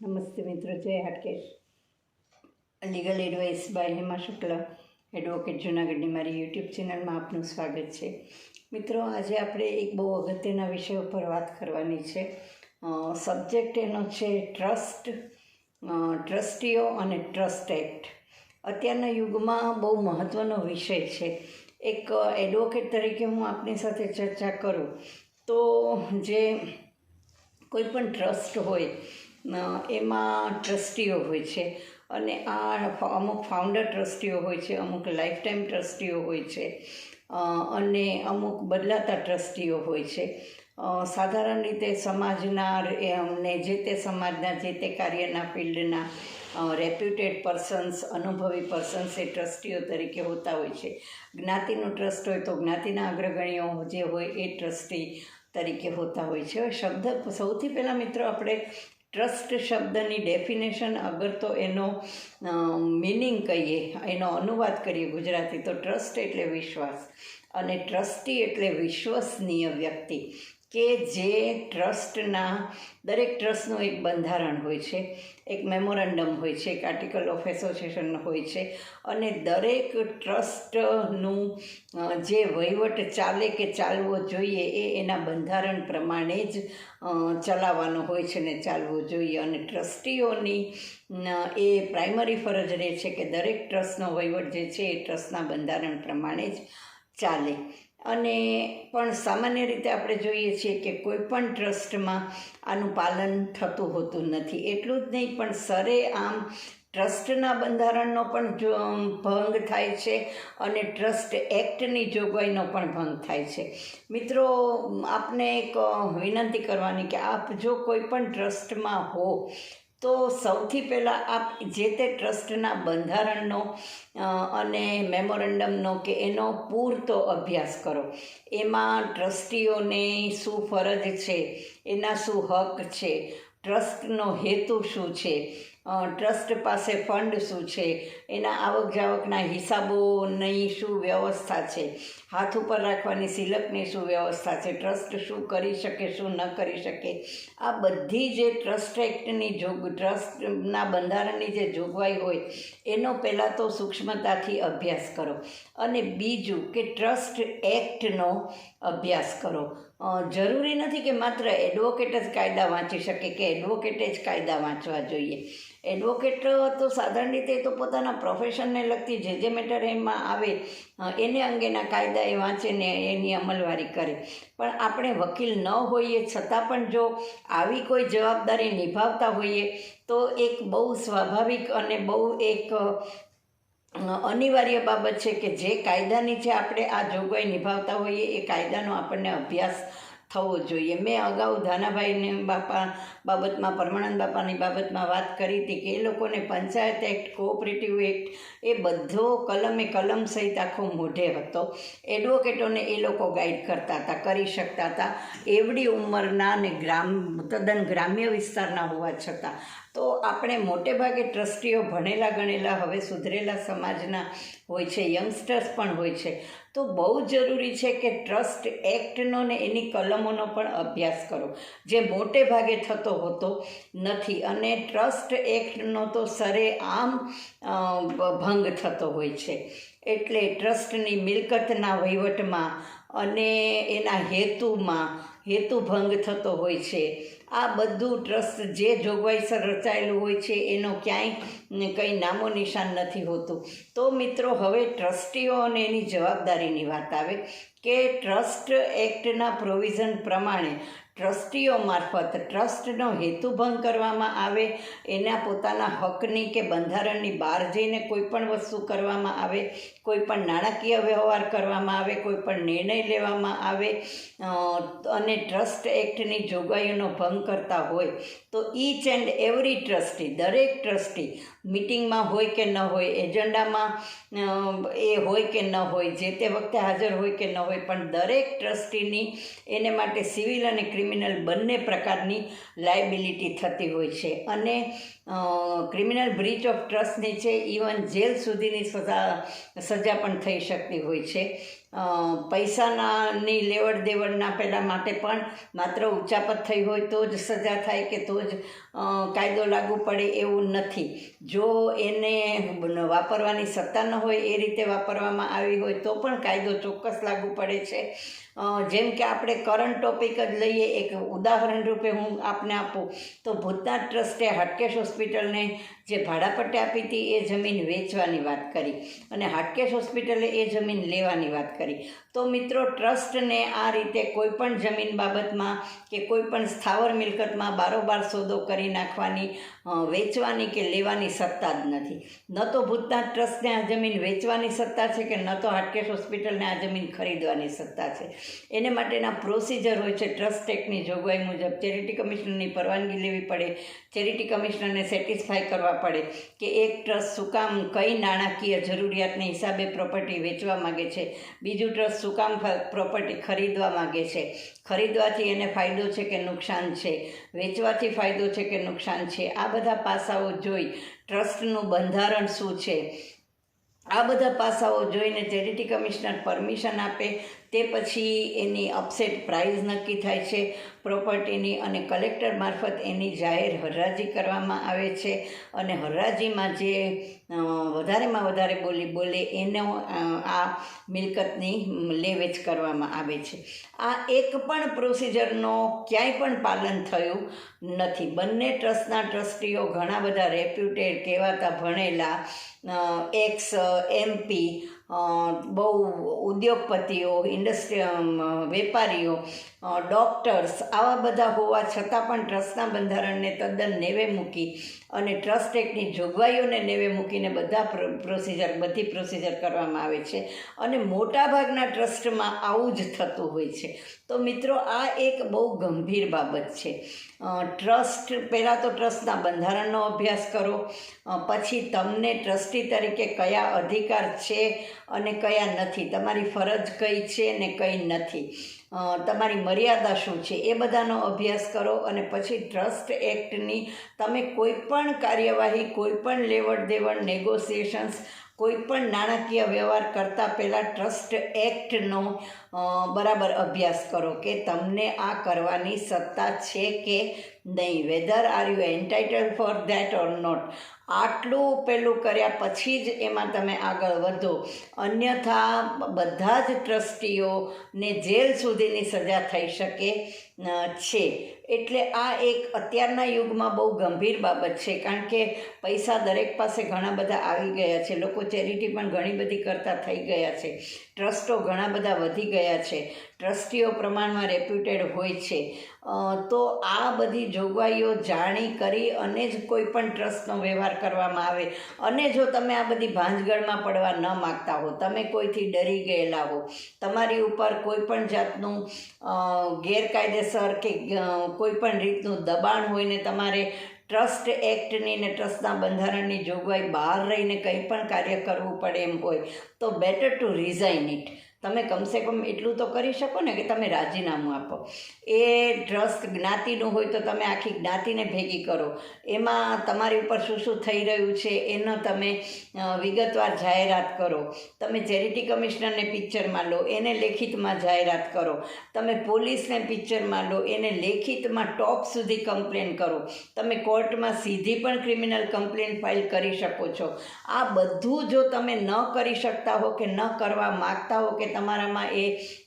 નમસ્તે મિત્રો, જય Hatkesh. Legal advice by Hema Shukla, advocate જુનાગઢની મારી યુટ્યુબ ચેનલમાં આપનું સ્વાગત છે. મિત્રો, આજે આપણે એક બહુ અગત્યના વિષય ઉપર વાત કરવાની છે. સબ્જેક્ટ એનો છે ટ્રસ્ટ ટ્રસ્ટીઓ અને ટ્રસ્ટ એક્ટ. અત્યારના યુગમાં બહુ મહત્ત્વનો વિષય છે. એક એડવોકેટ તરીકે હું આપની સાથે ચર્ચા કરું તો જે કોઈ પણ ટ્રસ્ટ હોય એમાં ટ્રસ્ટીઓ હોય છે. અને આ અમુક ફાઉન્ડર ટ્રસ્ટીઓ હોય છે, અમુક લાઈફ ટાઈમ ટ્રસ્ટીઓ હોય છે અને અમુક બદલાતા ટ્રસ્ટીઓ હોય છે. સાધારણ રીતે સમાજના એમને જે તે સમાજના, જે તે કાર્યના ફિલ્ડના રેપ્યુટેડ પર્સન્સ, અનુભવી પર્સન્સ એ ટ્રસ્ટીઓ તરીકે હોતા હોય છે. જ્ઞાતિનું ટ્રસ્ટ હોય તો જ્ઞાતિના અગ્રગણીઓ જે હોય એ ટ્રસ્ટી તરીકે હોતા હોય છે. શબ્દ સૌથી પહેલાં મિત્રો આપણે ટ્રસ્ટ શબ્દની ડેફિનેશન અગર તો એનો મિનિંગ કહીએ, એનો અનુવાદ કરીએ ગુજરાતી, તો ટ્રસ્ટ એટલે વિશ્વાસ. અને ટ્રસ્ટી એટલે વિશ્વસનીય વ્યક્તિ, કે જે ટ્રસ્ટના, દરેક ટ્રસ્ટનું એક બંધારણ હોય છે, એક મેમોરેન્ડમ હોય છે, એક આર્ટિકલ ઓફ એસોસિએશન હોય છે, અને દરેક ટ્રસ્ટનું જે વહીવટ ચાલે કે ચાલવો જોઈએ એ એના બંધારણ પ્રમાણે જ ચલાવવાનો હોય છે ને ચાલવું જોઈએ. અને ટ્રસ્ટીઓની એ પ્રાઇમરી ફરજ રહે છે કે દરેક ટ્રસ્ટનો વહીવટ જે છે એ ટ્રસ્ટના બંધારણ પ્રમાણે જ ચાલે. અને પણ સામાન્ય રીતે આપણે જોઈએ છીએ કે કોઈ પણ ટ્રસ્ટમાં આનું પાલન થતું હોતું નથી. એટલું જ નહીં, પણ સરે આમ ટ્રસ્ટના બંધારણનો પણ જો ભંગ થાય છે અને ટ્રસ્ટ એક્ટની જોગવાઈનો પણ ભંગ થાય છે. મિત્રો, આપને એક વિનંતી કરવાની કે આપ જો કોઈ પણ ટ્રસ્ટમાં હો તો સૌથી પહેલાં આપ જે તે ટ્રસ્ટના બંધારણનો અને મેમોરેન્ડમનો કે એનો પૂરતો અભ્યાસ કરો. એમાં ટ્રસ્ટીઓને શું ફરજ છે? એના શું હક છે? ટ્રસ્ટનો હેતુ શું છે? ટ્રસ્ટ પાસે ફંડ શું છે? એના આવક જાવકના હિસાબોની શું વ્યવસ્થા છે? હાથ ઉપર રાખવાની સિલકની શું વ્યવસ્થા છે? ટ્રસ્ટ શું કરી શકે, શું ન કરી શકે? આ બધી જે ટ્રસ્ટ એક્ટની જોગ, ટ્રસ્ટના બંધારણની જે જોગવાઈ હોય, એનો પહેલાં તો સૂક્ષ્મતાથી અભ્યાસ કરો. અને બીજું કે ટ્રસ્ટ એક્ટનો અભ્યાસ કરો. જરૂરી નથી કે માત્ર એડવોકેટ જ કાયદા વાંચી શકે કે એડવોકેટે જ કાયદા વાંચવા જોઈએ. એડવોકેટ તો સાધારણ રીતે તો પોતાના પ્રોફેશનને લગતી જે જે મેટર એમાં આવે એને અંગેના કાયદા એ વાંચે ને એની અમલવારી કરે. પણ આપણે વકીલ ન હોઈએ, છતાં પણ જો આવી કોઈ જવાબદારી નિભાવતા હોઈએ, તો એક બહુ સ્વાભાવિક અને બહુ એક અનિવાર્ય બાબત છે કે જે કાયદાની જે આપણે આ જોગવાઈ નિભાવતા હોઈએ, એ કાયદાનો આપણને અભ્યાસ થવો જોઈએ. મેં અગાઉ ધાનાભાઈને બાપા બાબતમાં, પરમાનંદ બાપાની બાબતમાં વાત કરી હતી કે એ લોકોને પંચાયત એક્ટ, કોઓપરેટિવ એક્ટ એ બધો કલમે કલમ સહિત આખો મોઢે હતો. એડવોકેટોને એ લોકો ગાઈડ કરતા હતા, કરી શકતા હતા. એવડી ઉંમરના અને ગ્રામ, તદ્દન ગ્રામ્ય વિસ્તારના હોવા છતાં તો આપણે મોટે ભાગે ટ્રસ્ટીઓ ભણેલા ગણેલા, હવે સુધરેલા સમાજના હોય છે યંગસ્ટર્સ પણ હોય છે. તો બહુ જરૂરી છે કે ટ્રસ્ટ એક્ટનો ને એની કલમોનો પણ અભ્યાસ કરો. જે મોટે ભાગે થતો હોતો નથી અને ટ્રસ્ટ એક્ટનો તો સરે આમ ભંગ થતો હોય છે. એટલે ટ્રસ્ટની મિલકતના વહીવટમાં અને એના હેતુમાં હેતુભંગ થતો હોય છે. આ બધું ટ્રસ્ટ જે જોગવાઈસર રચાયેલું હોય છે, એનો ક્યાંય કંઈ નામો નિશાન નથી હોતું. તો મિત્રો, હવે ટ્રસ્ટીઓ અને એની જવાબદારીની વાત આવે કે ટ્રસ્ટ એક્ટના પ્રોવિઝન પ્રમાણે ટ્રસ્ટીઓ મારફત, ટ્રસ્ટનો હેતુભંગ કરવામાં આવે, એના પોતાના હકની કે બંધારણની બહાર જઈને કોઈ પણ વસ્તુ કરવામાં આવે, કોઈ પણ નાણાકીય વ્યવહાર કરવામાં આવે, કોઈ પણ નિર્ણય લેવામાં આવે અને ટ્રસ્ટ એક્ટની જોગવાઈઓનો ભંગ કરતા હોય, તો ઈચ એન્ડ એવરી ટ્રસ્ટી, દરેક ટ્રસ્ટી મિટિંગમાં હોય કે ન હોય, એજન્ડામાં એ હોય કે ન હોય, જે તે વખતે હાજર હોય કે ન હોય, પણ દરેક ટ્રસ્ટીની એને માટે સિવિલ અને ક્રિમિનલ બંને પ્રકારની લાયબિલિટી થતી હોય છે. અને ક્રિમિનલ બ્રીચ ઓફ ટ્રસ્ટની છે ઇવન જેલ સુધીની સજા સજા પણ થઈ શકતી હોય છે. પૈસાનાની લેવડ દેવડના પહેલાં માટે પણ માત્ર ઉચાપત થઈ હોય તો જ સજા થાય કે તો જ કાયદો લાગુ પડે એવું નથી. જો એને વાપરવાની સત્તા ન હોય એ રીતે વાપરવામાં આવી હોય તો પણ કાયદો ચોક્કસ લાગુ પડે છે. જેમ કે આપણે કરંટ ટોપિક જ લઈએ, એક ઉદાહરણ રૂપે હું આપને આપું. તો ભૂતનાથ ટ્રસ્ટે હાટકેશ હોસ્પિટલને જે ભાડાપટ્ટે આપી હતી, એ જમીન વેચવાની વાત કરી અને હાટકેશ હોસ્પિટલે એ જમીન લેવાની વાત કરી. તો મિત્રો, ટ્રસ્ટને આ રીતે કોઈપણ જમીન બાબતમાં કે કોઈપણ સ્થાવર મિલકતમાં બારોબાર સોદો કરી નાખવાની વેચવાની કે લેવાની સત્તા જ નથી. ન તો ભૂતનાથ ટ્રસ્ટને આ જમીન વેચવાની સત્તા છે કે ન તો હાટકેશ હોસ્પિટલને આ જમીન ખરીદવાની સત્તા છે? એને માટેના પ્રોસિજર હોય છે ટ્રસ્ટ એક્ટની જોગવાઈ મુજબ. ચેરિટી કમિશનરની પરવાનગી લેવી પડે ચેરિટી કમિશનરને સેટિસ્ફાય કરવા પડે કે એક ટ્રસ્ટ શું કામ, કઈ નાણાકીય જરૂરિયાતને હિસાબે પ્રોપર્ટી વેચવા માગે છે. બીજું ટ્રસ્ટ શું કામ પ્રોપર્ટી ખરીદવા માગે છે. ખરીદવાથી એને ફાયદો છે કે નુકસાન છે? વેચવાથી ફાયદો છે કે નુકસાન છે? આ બધા પાસાઓ જોઈ ટ્રસ્ટનું બંધારણ શું છે? આ બધા પાસાઓ જોઈને ચેરિટી કમિશનર પરમિશન આપે તે પછી એની અપસેટ પ્રાઇઝ નક્કી થાય છે. પ્રોપર્ટીની અને કલેક્ટર મારફત એની જાહેર હરરાજી કરવામાં આવે છે. અને હરાજીમાં જે વધારેમાં વધારે બોલી બોલે એનો આ મિલકતની લે વેચ કરવામાં આવે છે. આ એક પણ પ્રોસિજરનો ક્યાંય પણ પાલન થયું નથી. બંને ટ્રસ્ટના ટ્રસ્ટીઓ ઘણા બધા રેપ્યુટેડ કહેવાતા ભણેલા એક્સ એમપી બહુ ઉદ્યોગપતિઓ ઇન્ડસ્ટ્રી વેપારીઓ ડૉક્ટર્સ આવા બધા હોવા છતાં પણ ટ્રસ્ટના બંધારણને તદ્દન નેવે મૂકી અને ટ્રસ્ટ એક્ટની જોગવાઈઓને નેવે મૂકીને બધા પ્રો- પ્રોસિજર, બધી પ્રોસિજર કરવામાં આવે છે અને મોટાભાગના ટ્રસ્ટમાં આવું જ થતું હોય છે. તો મિત્રો, આ એક બહુ ગંભીર બાબત છે. ટ્રસ્ટ, પહેલાં તો ટ્રસ્ટના બંધારણનો અભ્યાસ કરો પછી તમને ટ્રસ્ટી તરીકે કયા અધિકાર છે અને કયા નથી, તમારી ફરજ કઈ છે ને કઈ નથી. તમારી મર્યાદા શું છે? એ બધાનો અભ્યાસ કરો અને પછી ટ્રસ્ટ એક્ટની તમે કોઈ પણ કાર્યવાહી કોઈ પણ લેવડ દેવડ નેગોસિએશન્સ કોઈ પણ નાણાકીય વ્યવહાર કરતાં પહેલાં ટ્રસ્ટ એક્ટનો બરાબર અભ્યાસ કરો કે તમને આ કરવાની સત્તા છે કે નહીં? Whether are you entitle for that or not આટલું પેલું કર્યા પછી જ એમાં તમે આગળ વધો. અન્યથા બધા જ ટ્રસ્ટીઓને જેલ સુધીની સજા થઈ શકે છે. એટલે આ એક અત્યારના યુગમાં બહુ ગંભીર બાબત છે. કારણ કે પૈસા દરેક પાસે ઘણા બધા આવી ગયા છે. લોકો ચેરિટી પણ ઘણી બધી કરતા થઈ ગયા છે. ટ્રસ્ટો ઘણા બધા વધી ગયા છે. ટ્રસ્ટીઓ પ્રમાણમાં રેપ્યુટેડ હોય છે. તો આ બધી જોગવાઈઓ જાણી કરી અને જ કોઈ પણ ટ્રસ્ટનો વ્યવહાર કરવામાં આવે. અને જો તમે આ બધી ભાંજગળમાં પડવા ન માગતા હો, તમે કોઈથી ડરી ગયેલા હો, તમારી ઉપર કોઈ પણ જાતનું ગેરકાયદેસર કે કોઈ પણ રીતનું દબાણ હોય ને તમારે ટ્રસ્ટ એક્ટની ને ટ્રસ્ટના બંધારણની જોગવાઈ બહાર રહીને કંઈ પણ કાર્ય કરવું પડે એમ હોય, તો બેટર ટુ રિઝાઇન ઇટ તમે કમસે કમ એટલું તો કરી શકો ને કે તમે રાજીનામું આપો. એ ટ્રસ્ટ જ્ઞાતિનું હોય તો તમે આખી જ્ઞાતિને ભેગી કરો. એમાં તમારી ઉપર શું શું થઈ રહ્યું છે એનો તમે વિગતવાર જાહેરાત કરો. તમે ચેરિટી કમિશનરને પિક્ચરમાં લો, એને લેખિતમાં જાહેરાત કરો. તમે પોલીસને પિક્ચરમાં લો, એને લેખિતમાં ટોપ સુધી કમ્પ્લેન કરો. તમે કોર્ટમાં સીધી પણ ક્રિમિનલ કમ્પ્લેન ફાઇલ કરી શકો છો. આ બધું જો તમે ન કરી શકતા હો કે ન કરવા માગતા હો કે તમારામાં એ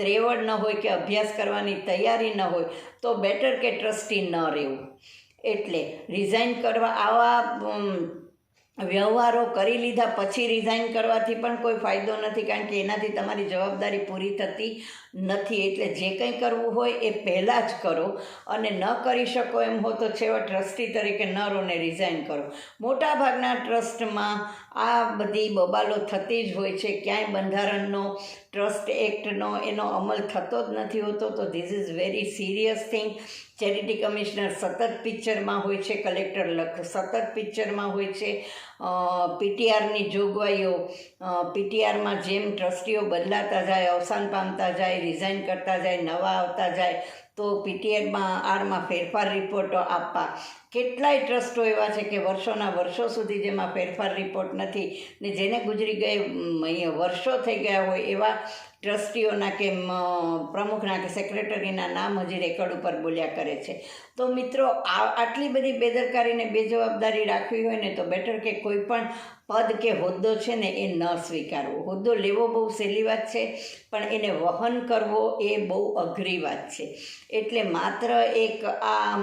ત્રેવડ ન હોય કે અભ્યાસ કરવાની તૈયારી ન હોય, તો બેટર કે ટ્રસ્ટી ન રહેવું. એટલે રિઝાઇન કરવા, આવા વ્યવહારો કરી લીધા પછી રિઝાઇન કરવાથી પણ કોઈ ફાયદો નથી, કારણ કે એનાથી તમારી જવાબદારી પૂરી થતી નથી. એટલે જે કંઈ કરવું હોય એ પહેલાં જ કરો અને ન કરી શકો એમ હો તો છેવટ ટ્રસ્ટી તરીકે ન રોને રિઝાઇન કરો. મોટાભાગના ટ્રસ્ટમાં આ બધી બબાલો થતી જ હોય છે. ક્યાંય બંધારણનો, ટ્રસ્ટ એક્ટનો એનો અમલ થતો જ નથી હોતો તો this is very serious thing charity commissioner સતત પિક્ચરમાં હોય છે, કલેક્ટર લખ, સતત પિક્ચરમાં હોય છે. પીટીઆરની જોગવાઈઓ પીટીઆરમાં જેમ ટ્રસ્ટીઓ બદલાતા જાય, અવસાન પામતા જાય રિઝાઇન કરતા જાય નવા આવતા જાય તો પીટીએનમાં આરમાં ફેરફાર રિપોર્ટો આપવા. કેટલાય ટ્રસ્ટો એવા છે કે વર્ષોના વર્ષો સુધી જેમાં ફેરફાર રિપોર્ટ નથી ને જેને ગુજરી ગઈ વર્ષો થઈ ગયા હોય એવા ટ્રસ્ટીઓના કે પ્રમુખના કે સેક્રેટરીના નામ હજી રેકોર્ડ ઉપર બોલ્યા કરે છે. તો મિત્રો આટલી બધી બેદરકારીને બેજવાબદારી રાખવી હોય ને તો બેટર કે કોઈ પણ પદ કે હોદ્દો છે ને એ ન સ્વીકારવો. હોદ્દો લેવો બહુ સહેલી વાત છે, પણ એને વહન કરવો એ બહુ અઘરી વાત છે. એટલે માત્ર એક આ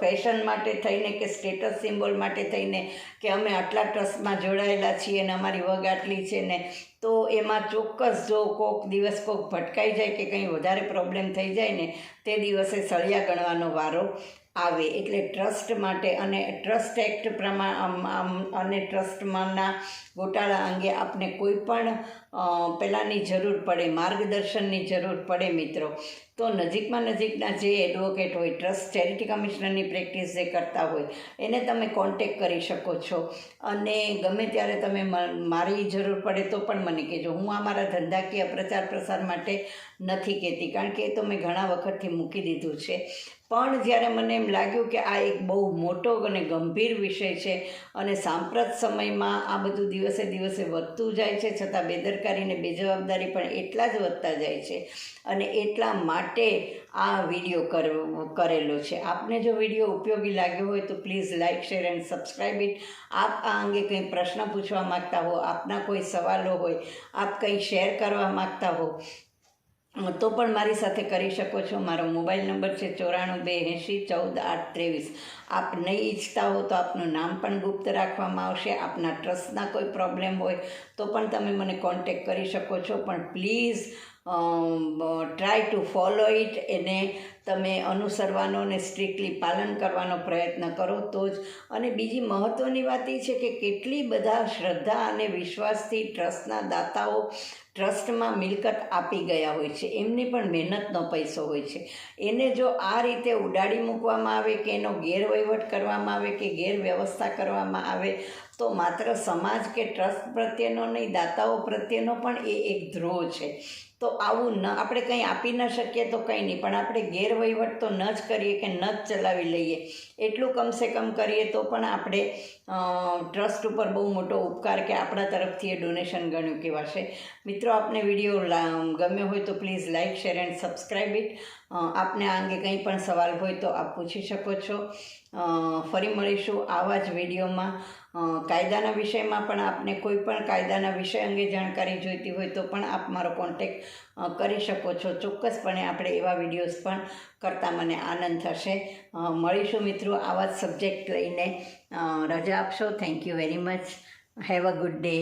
ફેશન માટે થઈને કે સ્ટેટસ સિમ્બોલ માટે થઈને કે અમે આટલા ટ્રસ્ટમાં જોડાયેલા છીએ ને અમારી વગ આટલી છે ને તો એમાં ચોક્કસ જો કોક દિવસ કોક ભટકાઈ જાય કે કંઈ વધારે પ્રોબ્લેમ થઈ જાય ને, તે દિવસે સળિયા ગણવાનો વારો આવે. એટલે ટ્રસ્ટ માટે અને ટ્રસ્ટ એક્ટ પ્રમાણ અને ટ્રસ્ટમાંના ગોટાળા અંગે આપને કોઈ પણ પહેલાંની જરૂર પડે, માર્ગદર્શનની જરૂર પડે મિત્રો. તો નજીકમાં નજીકના જે એડવોકેટ હોય ટ્રસ્ટ ચેરિટી કમિશનરની પ્રેક્ટિસ જે કરતા હોય, એને તમે કોન્ટેક કરી શકો છો. અને ગમે ત્યારે તમે મારી જરૂર પડે તો પણ મને કહેજો. હું આ મારા ધંધાકીય પ્રચાર પ્રસાર માટે નથી કહેતી. કારણ કે એ તો મેં ઘણા વખતથી મૂકી દીધું છે. પણ જ્યારે મને એમ લાગ્યું કે આ એક બહુ મોટો અને ગંભીર વિષય છે અને સાંપ્રત સમયમાં આ બધું દિવસે દિવસે વધતું જાય છે, છતાં બેદરકારીને બેજવાબદારી પણ એટલા જ વધતા જાય છે અને એટલા માટે આ વીડિયો કર, કરેલો છે. આપને જો વીડિયો ઉપયોગી લાગ્યો હોય તો please like share and subscribe it. આપ આ અંગે કંઈ પ્રશ્ન પૂછવા માગતા હો, આપના કોઈ સવાલો હોય, આપ કંઈ શેર કરવા માગતા હો તો પણ મારી સાથે કરી શકો છો. મારો મોબાઈલ નંબર છે ચોરાણું બે એંશી ચૌદ આઠ ત્રેવીસ. આપ નહીં ઈચ્છતા હો તો આપનું નામ પણ ગુપ્ત રાખવામાં આવશે. આપના ટ્રસ્ટના કોઈ પ્રોબ્લેમ હોય તો પણ તમે મને કોન્ટેક કરી શકો છો. પણ please try to follow it એને તમે અનુસરવાનો અને સ્ટ્રિક્ટલી પાલન કરવાનો પ્રયત્ન કરો તો જ. અને બીજી મહત્ત્વની વાત એ છે કે કેટલી બધા શ્રદ્ધા અને વિશ્વાસથી ટ્રસ્ટના દાતાઓ ટ્રસ્ટમાં મિલકત આપી ગયા હોય છે. એમની પણ મહેનતનો પૈસો હોય છે. એને જો આ રીતે ઉડાડી મૂકવામાં આવે કે એનો ગેરવહીવટ કરવામાં આવે કે ગેરવ્યવસ્થા કરવામાં આવે તો માત્ર સમાજ કે ટ્રસ્ટ પ્રત્યેનો નહીં, દાતાઓ પ્રત્યેનો પણ એ એક ધ્રોહ છે. તો આવું ન, આપણે કંઈ આપી ન શકીએ તો કંઈ નહીં, પણ આપણે ગેરવહીવટ તો ન જ કરીએ કે ન જ ચલાવી લઈએ. એટલું કમસે કમ કરીએ તો પણ આપણે ટ્રસ્ટ ઉપર બહુ મોટો ઉપકાર કે આપણા તરફથી એ ડોનેશન ગણ્યું કહેવાશે. મિત્રો, આપને વીડિયો ગમ્યો હોય તો please like share and subscribe it. આપને આ અંગે કંઈ પણ સવાલ હોય તો આપ પૂછી શકો છો. ફરી મળીશું આવા જ વિડીયોમાં. કાયદાના વિષયમાં પણ આપને કોઈ પણ કાયદાના વિષય અંગે જાણકારી જોઈતી હોય તો પણ આપ મારો કોન્ટેક કરી શકો છો. ચોક્કસપણે આપણે એવા વિડીયોઝ પણ કરતાં મને આનંદ થશે. મળીશું મિત્રો આવા જ સબ્જેક્ટ લઈને. રજા આપશો. Thank you very much have a good day